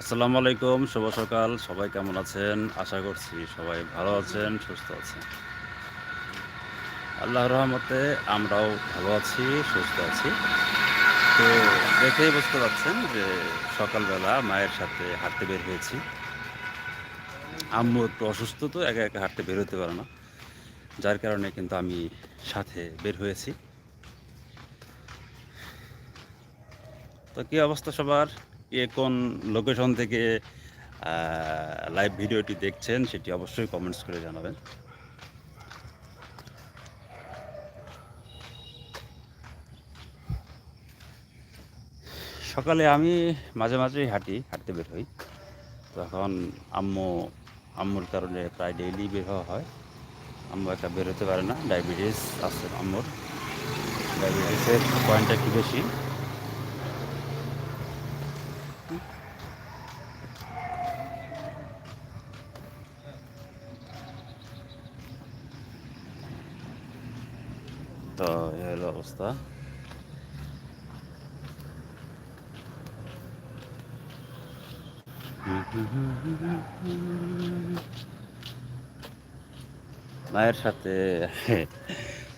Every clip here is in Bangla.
আসসালামু আলাইকুম, শুভ সকাল। সবাই কেমন আছেন? আশা করছি সবাই ভালো আছেন, সুস্থ আছেন। আল্লাহ রহমতে আমরাও ভালো আছি, সুস্থ আছি। তো দেখেই বুঝতে পারছেন যে সকালবেলা মায়ের সাথে হাঁটতে বের হয়েছি। আম্মু একটু অসুস্থ তো, একা একা হাঁটতে বের হতে পারে না। যার কারণে কিন্তু আমি সাথে বের হয়েছি। তো কী অবস্থা সবার? কে কোন লোকেশন থেকে লাইভ ভিডিওটি দেখছেন সেটি অবশ্যই কমেন্টস করে জানাবেন। সকালে আমি মাঝে মাঝেই হাঁটি, হাঁটতে বের হই। তো এখন আম্মু, আম্মুর কারণে প্রায় ডেইলি বের হওয়া হয়। আম্মু একটা বের হতে পারে না ডায়াবেটিস আছে আম্মুর। ডায়াবেটিসের পয়েন্টটা একটু বেশি তো এই হলো অবস্থা। মায়ের সাথে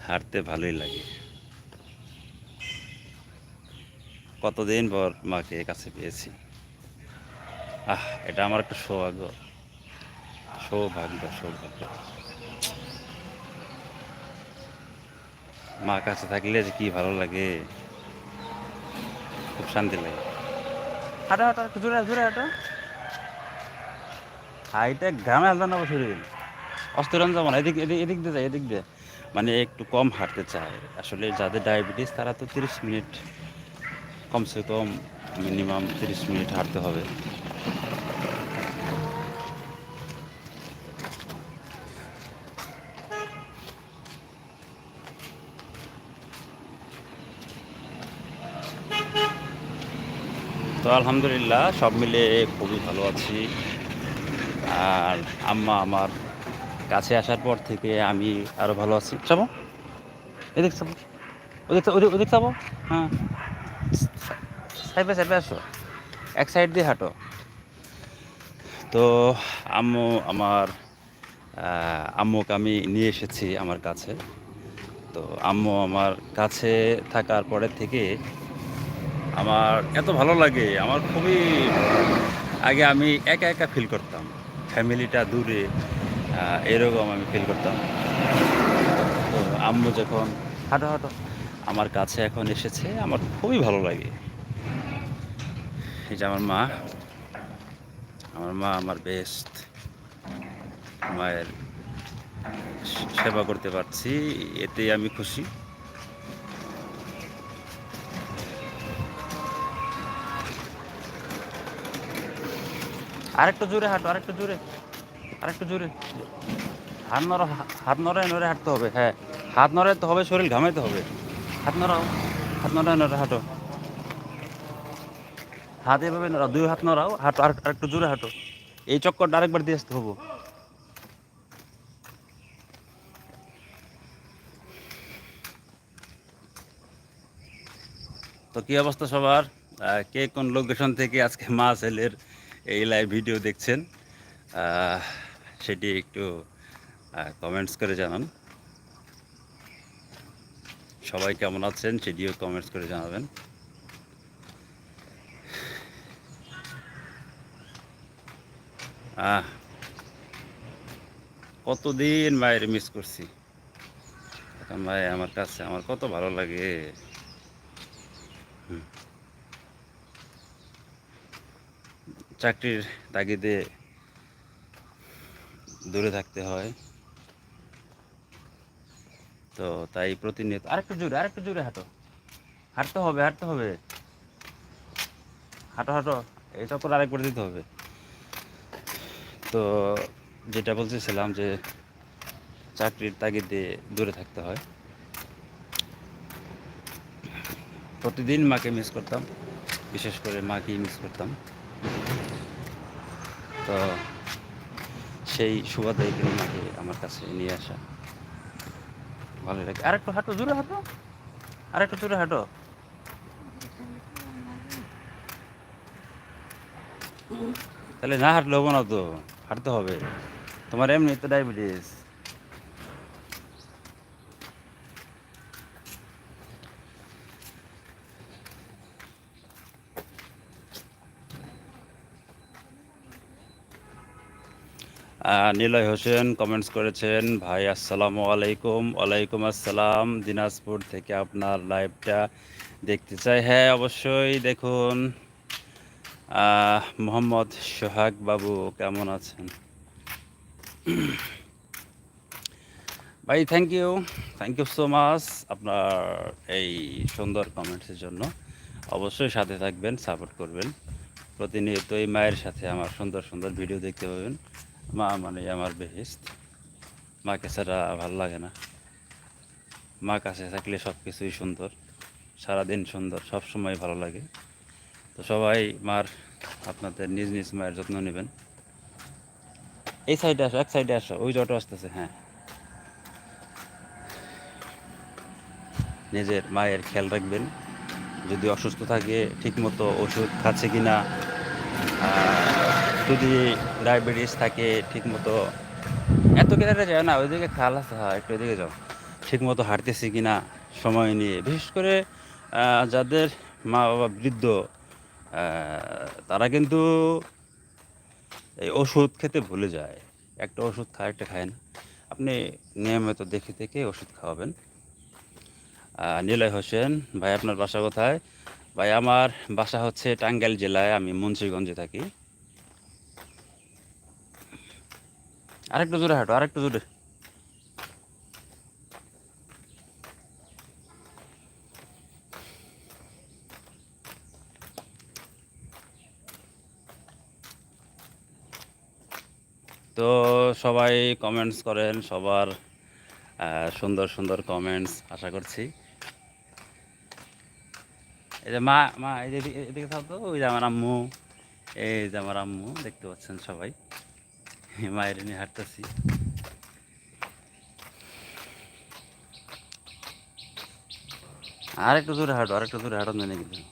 হাঁটতে ভালোই লাগে। কতদিন পর মাকে কাছে পেয়েছি? আহ, এটা আমার একটা সৌভাগ্য। সৌভাগ্য সৌভাগ্য। মা কাছে থাকলে যে কি ভালো লাগে? খুব শান্তি লাগে। হাঁটো হাঁটো জোরে জোরে হাঁটো। হাইটা গ্রামে হালতে না শরীর অস্তরণ যাব না এদিক এদিক এদিক দিয়ে যায় এদিক দিয়ে। মানে একটু কম হাঁটতে চায়। আসলে যাদের ডায়াবেটিস তারা তো তিরিশ মিনিট কমসে কম মিনিমাম তিরিশ মিনিট হাঁটতে হবে। আলহামদুলিল্লাহ, সব মিলে খুবই ভালো আছি। আর আম্মা আমার কাছে আসার পর থেকে আমি আরও ভালো আছি। চাবো? এদিক চাবো। ওদিক ওদিক ওদিক চাবো? হ্যাঁ। সাইডে সাইডে আসো। এক সাইড দিয়ে হাঁটো। তো আম্মু আমার আম্মুকে আমি নিয়ে এসেছি আমার কাছে। তো আম্মু আমার কাছে থাকার পরের থেকে আমার এত ভালো লাগে, আমার খুবই আগে আমি একা একা ফিল করতাম। ফ্যামিলিটা দূরে এরকম আমি ফিল করতাম। তো আম্মু যখন হাঁটো হাঁটো, আমার কাছে এখন এসেছে, আমার খুবই ভালো লাগে। এই যে আমার মা আমার মা আমার বেস্ট মায়ের সেবা করতে পারছি, এতেই আমি খুশি। আরেকটু জোরে হাঁটো, আরেকটু জোরে আরেকটু জোরে। হাত নড়া, হাত নড়ায় নড়ে হাঁটতে হবে হ্যাঁ। হাত নড়াইতে হবে, শরীর ঘামাইতে হবে। হাত নড়াও, হাত নড়ায় নড়ে হাঁটো। হাত এভাবে নড়াও, দুই হাত নড়াও, হাঁটো, আর আরেকটু জোরে হাঁটো। এই চক্করটা আরেকবার দিয়ে আসতে হব। তো কি অবস্থা সবার? কে কোন লোকেশন থেকে আজকে মা ছেলের এই লাইভ ভিডিও দেখছেন সেটি একটু কমেন্টস করে জানান। সবাই কেমন আছেন সেটিও কমেন্টস করে জানাবেন। আহ, কতদিন মায়ের মিস করছি? এখন ভাই আমার কাছে আমার কত ভালো লাগে। চাকরির তাগিদে দূরে থাকতে হয়। তো তাই প্রতিনিয়ত আরেকটু জোরে আরেকটু জোরে হাঁটো। হাঁটতে হবে হাঁটতে হবে। হাঁটো হাঁটো। এই চক্কর আরেকবার দিতে হবে। তো যেটা বলতেছিলাম যে চাকরির তাগিদে দূরে থাকতে হয়। প্রতিদিন মাকে মিস করতাম। বিশেষ করে মাকেই মিস করতাম। তো সেই সুবাদে কিন্তু মাকে আমার কাছে নিয়ে আসা। ভালো লাগে। আর একটু হাঁটো, জোরে হাঁটো। আর একটু জোরে হাঁটো। তাহলে না হাঁটলে হব না তো, হাঁটতে হবে। তোমার এমনি তো ডায়াবেটিস নিলয় হোসেন কমেন্টস করেছেন, ভাই, আসসালামু আলাইকুম। ওয়ালাইকুম আসসালাম। দিনাজপুর থেকে আপনার লাইভটা দেখতে চাই। হ্যাঁ অবশ্যই দেখুন। মোহাম্মদ সোহাগ বাবু, কেমন আছেন? ভাই thank you thank you so much আপনার এই সুন্দর কমেন্টসের জন্য। অবশ্যই সাথে থাকবেন সাপোর্ট করবেন। প্রতিনিয়ত এই মায়ের সাথে আমার সুন্দর সুন্দর ভিডিও দেখতে পাবেন। মা মানে আমার বেহেস্ত মাকে ছাড়া ভালো লাগে না। মা কাছে থাকলে সব কিছুই সুন্দর, সারাদিন সুন্দর সব সময় ভালো লাগে। তো সবাই মার, আপনাদের নিজ নিজ মায়ের যত্ন নেবেন। এই সাইডে আসো, এক সাইডে আসো, ওই অটো আসতেছে হ্যাঁ। নিজের মায়ের খেয়াল রাখবেন। যদি অসুস্থ থাকে, ঠিকমতো ওষুধ খাচ্ছে কি না যদি ডায়াবেটিস থাকে, ঠিকমতো এত কেনারে যায় না, ওইদিকে খাল আছে হ্যাঁ একটু ওইদিকে যাও। ঠিকমতো হাঁটতেছি কি না সময় নিয়ে। বিশেষ করে যাদের মা বাবা বৃদ্ধ তারা কিন্তু এই ওষুধ খেতে ভুলে যায়। একটা ওষুধ খায়, একটা খায় না। আপনি নিয়মিত দেখে দেখে ওষুধ খাওয়াবেন। নিলয় হোসেন, ভাই, আপনার বাসা কোথায়? ভাই, আমার বাসা হচ্ছে টাঙ্গাইল জেলায়, আমি মুন্সিগঞ্জে থাকি। আরেকটু জোরে হাঁটো, আরেকটু জোরে তো সবাই কমেন্টস করেন, সবার সুন্দর সুন্দর কমেন্টস আশা করছি। এই যে মা মা, এই যে এদিকে- থাকতো ওই যে আমার আম্মু, এই যে আমার আম্মু, দেখতে পাচ্ছেন সবাই। মায়ের নিয়ে হাঁটতেছি। আর একটু দূরে হাঁটো আর একটু দূরে হাঁটো নেই কিন্তু।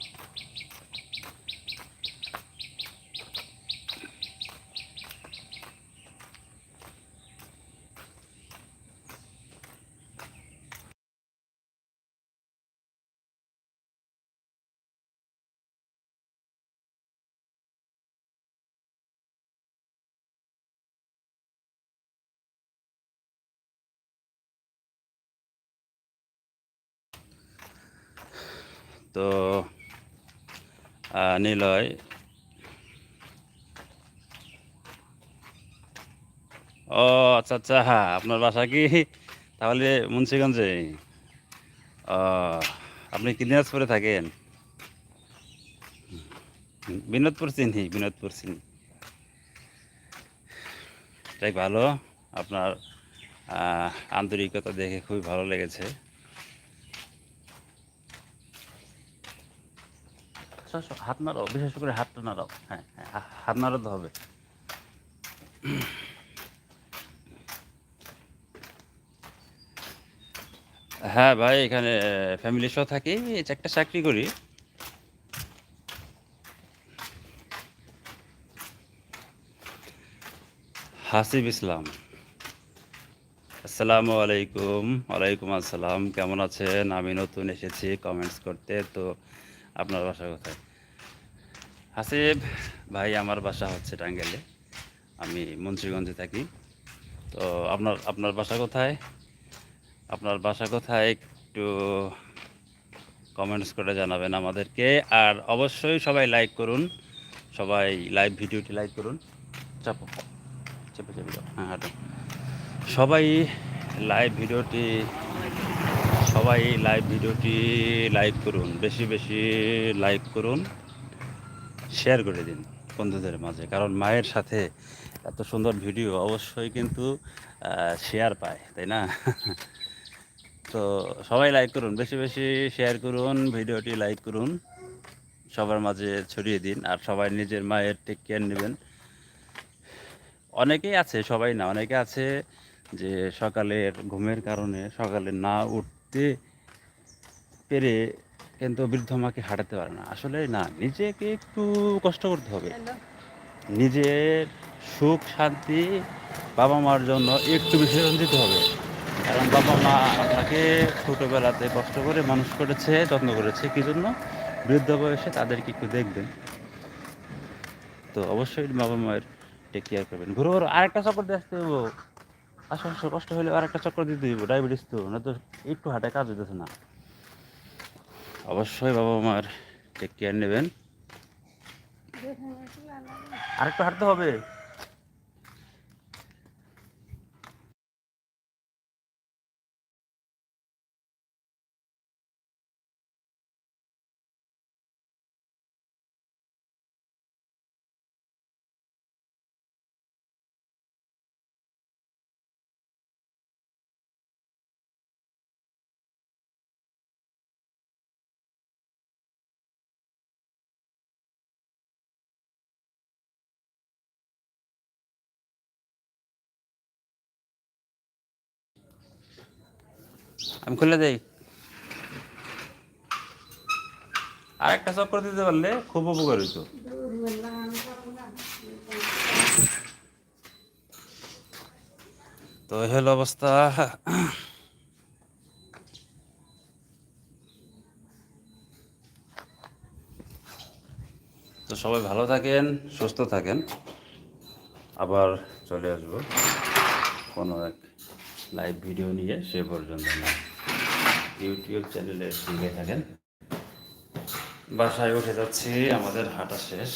তো নিলয়। ও আচ্ছা আচ্ছা হ্যাঁ আপনার বাসা কি? তাহলে মুন্সিগঞ্জে। ও, আপনি কি দিনাজপুরে থাকেন? বিনোদপুর চিনি বিনোদপুর চিনি। তাই ভালো। আপনার আন্তরিকতা দেখে খুবই ভালো লেগেছে। আসো, হাত নাড়াও বিশেষ করে হাতটা নাড়াও। হ্যাঁ হ্যাঁ হাত নাড়াতে হবে। হ্যাঁ ভাই এখানে ফ্যামিলির সহ থাকি একটা চাকরি করি। হাসিব ইসলাম। আসসালামু আলাইকুম ওয়ালাইকুম আসসালাম। কেমন আছেন? আমি নতুন এসেছি কমেন্টস করতে। তো আপনার বাসা কোথায়। হাসিব ভাই আমার বাসা হচ্ছে টাঙ্গাইলে। আমি মুন্সিগঞ্জে থাকি। তো আপনার আপনার বাসা কোথায়, আপনার বাসা কোথায় একটু কমেন্টস করে জানাবেন আমাদেরকে। আর অবশ্যই সবাই লাইক করুন। সবাই লাইভ ভিডিওটি লাইক করুন। চাপো। চেপে চেপে হ্যাঁ হাঁটো। সবাই লাইভ ভিডিওটি সবাই লাইভ ভিডিওটি লাইক করুন, বেশি বেশি লাইক করুন শেয়ার করে দিন বন্ধুদের মাঝে, কারণ মায়ের সাথে এত সুন্দর ভিডিও অবশ্যই কিন্তু শেয়ার পায়, তাই না? তো সবাই লাইক করুন, বেশি বেশি শেয়ার করুন, ভিডিওটি লাইক করুন, সবার মাঝে ছড়িয়ে দিন, আর সবাই নিজের মায়ের টেক কেয়ার নেবেন। অনেকেই আছে, সবাই না, অনেকে আছে যে সকালের ঘুমের কারণে সকালে না উঠতে পেরে কিন্তু বৃদ্ধ মাকে হাঁটাতে পারে না। আসলে না নিজেকে একটু কষ্ট করতে হবে। নিজের সুখ শান্তি বাবা মার জন্য একটু বিসর্জন দিতে হবে। কারণ বাবা মা আপনাকে ছোটোবেলাতে কষ্ট করে মানুষ করেছে যত্ন করেছে। কী জন্য? বৃদ্ধ বয়সে তাদেরকে একটু দেখবেন। তো অবশ্যই বাবা মায়ের টেক কেয়ার করবেন। ঘুরে ঘুরে আরেকটা চক্কর দিয়ে আসতে আসো কষ্ট হলে আরেকটা চক্কর দিতে দিব ডায়াবেটিস তো না তো একটু হাঁটে কাজ হইতেছে না। অবশ্যই বাবা মার টেক কেয়ার নেবেন। আরেকটু হাঁটতে হবে। আমি খুলে দেই। আরেকটা চক্কর দিতে পারলে খুব উপকার হইতো। তো এই হলো অবস্থা। তো সবাই ভালো থাকেন সুস্থ থাকেন। আবার চলে আসব কোনো এক লাইভ ভিডিও নিয়ে সে পর্যন্ত। না ইউটিউব চ্যানেলে দিয়ে থাকেন। বাসায় উঠে যাচ্ছি আমাদের হাঁটা শেষ।